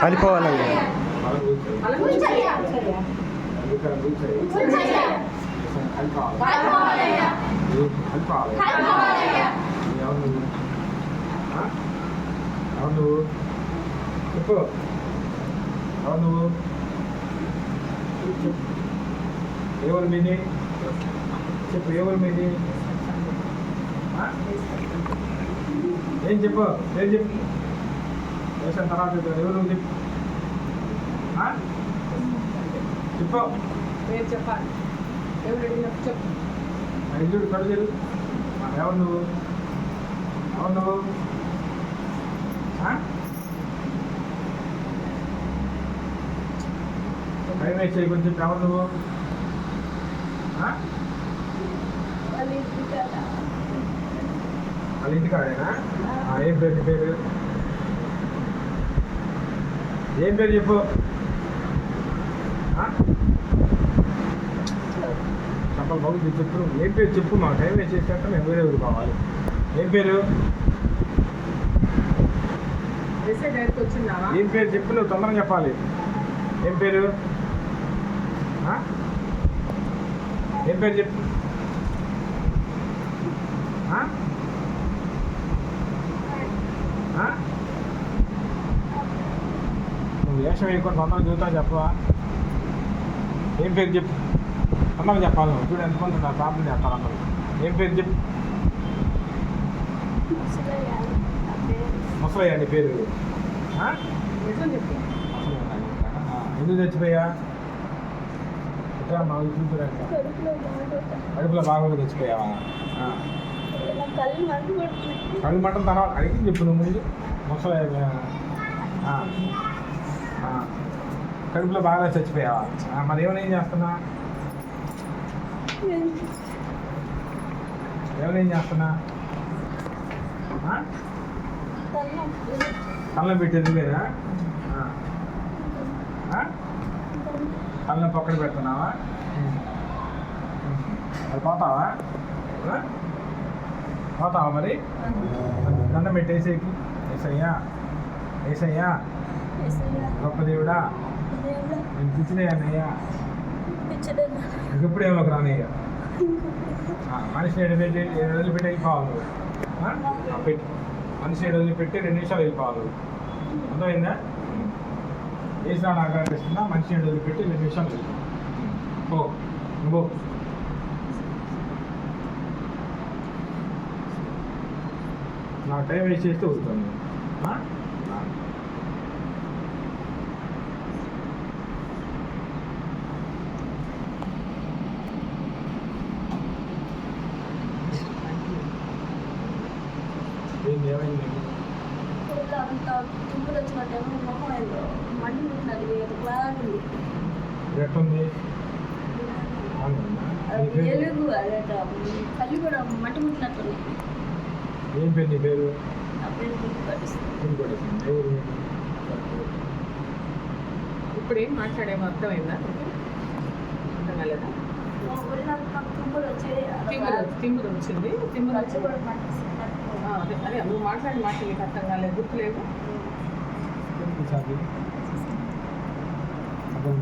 కలిపోవాలయ్యా అవును నువ్వు చెప్పు అవును ఎవరు చెప్పు ఏం చెప్పు ఏం చెప్పు వేసిన తర్వాత చెప్తాను. ఎవరు చెప్పు చెప్పు పేరు చెప్పాలి ఎవరు చెప్పు మా ఇల్లు కడుగులు ఎవరు నువ్వు? ఎవరు నువ్వు? చేయకుండా చెప్పు ఎవరు నువ్వు? వాళ్ళ ఇంటికాడేనా ఏం పేరు నీ పేరు? ఏం పేరు చెప్పు? చెప్పాలి బాబు చెప్పు. ఏం పేరు చెప్పు మా టైం వేస్ట్ చేసినట్టు మేము వేరే ఊరు కావాలి. ఏం పేరు? ఏం పేరు చెప్పు నువ్వు తొందరగా చెప్పాలి. ఏం పేరు? ఏం పేరు చెప్పు? నువ్వు వేషం వేయకుండా తొందరగా చూస్తా చెప్పవా? ఏం పేరు చెప్పు? తొందరగా చెప్పాలి చూడు ఎంతమంది నా ప్రాబ్లం చేస్తారు అందరూ. ఏం పేరు చెప్పు. ముసలయ్య నీ పేరు. ఎందుకు చచ్చిపోయా? ఎట్లా మా చూపురంట కడుపులో బాగా చచ్చిపోయావా? కళ్ళు మటం తర్వాత అడిగి చెప్పు నువ్వు ముందు. ముసలయ్య కడుపులో బాగా చచ్చిపోయావా? మరి ఏమైనా ఏం చేస్తున్నా? ఎవరేం చేస్తున్నా? కళ్ళం పెట్టేది లేదా? ఆ. కళ్ళం పక్కన పెడుతున్నావా? అది పోతావా? పోతావా మరి? దండం పెట్టేసేకి ఏసయ్యా ఏసయ్యా. గొప్ప దేవుడా. నేను ఇప్పుడు ఇంకెప్పుడు ఏమో రానయ్య. మనిషి వదిలిపెట్టి వదిలిపెట్టి వెళ్ళిపోవాలి పెట్టి ఆ? ఆ, పెట్టు. వదిలిపెట్టి రెండు నిమిషాలు వెళ్ళిపోవాలి. అర్థమైందా? నాకు ఆగ్రహిస్తున్నా మనిషి ఏడు వదిలిపెట్టి రెండు నిమిషాలు వెళ్ళిపో. నువ్వు నా టైం వేస్ట్ చేస్తే వస్తాను. ఏంది ఏమైంది ఎట్లుంది బాగుందా? నీ పేరు? ఎలుగు అదట కళ్ళు కూడా మట్టి ముట్టినట్టు ఏం పేరు నీ పేరు నా పేరు ఏం? ఎవరు? ఇప్పుడు ఏం మాట్లాడేమో అర్థమైందా? అర్థం కాలేదా తుమ్ములు వచ్చేది తిమ్మిరి తిమ్మిరి వచ్చింది తిమ్మిరి కళ్ళు వచ్చి కూడా. అదే అదే నువ్వు మాట్లాడిన మాట నీకు అర్థం కాలేదు గుర్తులేదు? అర్థం